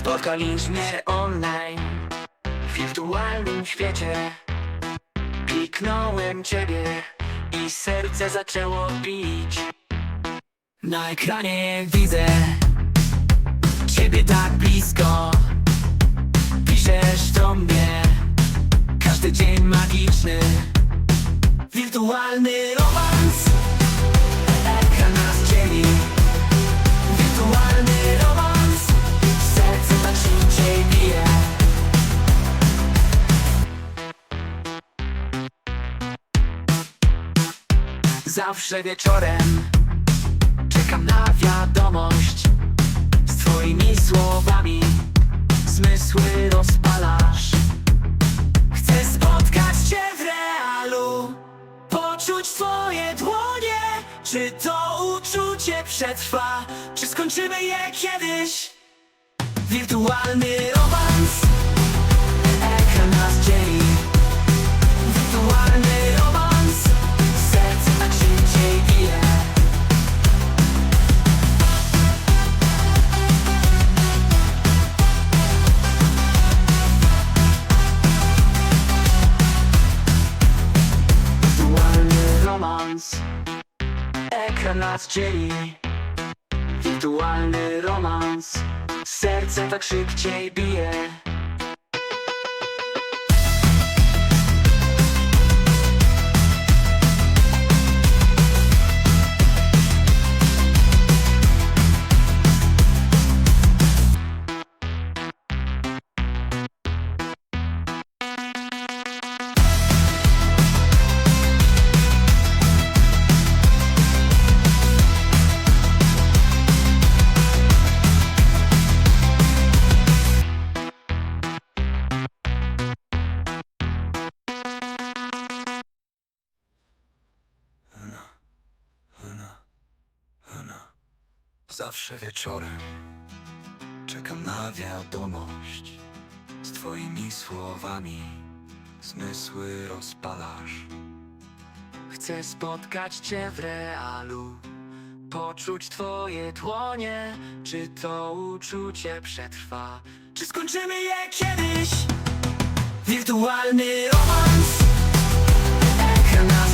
Spotkaliśmy online W wirtualnym świecie. Kliknąłem ciebie I serce zaczęło bić. Na ekranie widzę Ciebie tak blisko Zawsze wieczorem Czekam na wiadomość Z twoimi słowami. Zmysły rozpalasz. Chcę spotkać cię w realu Poczuć twoje dłonie. Czy to uczucie przetrwa? Czy skończymy je kiedyś? Wirtualny romans Ekran nas dzieli. Wirtualny romans. Serce tak szybciej bije Zawsze wieczorem czekam na wiadomość z twoimi słowami. Zmysły rozpalasz. Chcę spotkać cię w realu, poczuć twoje dłonie. Czy to uczucie przetrwa? Czy skończymy je kiedyś? Wirtualny romans, ekran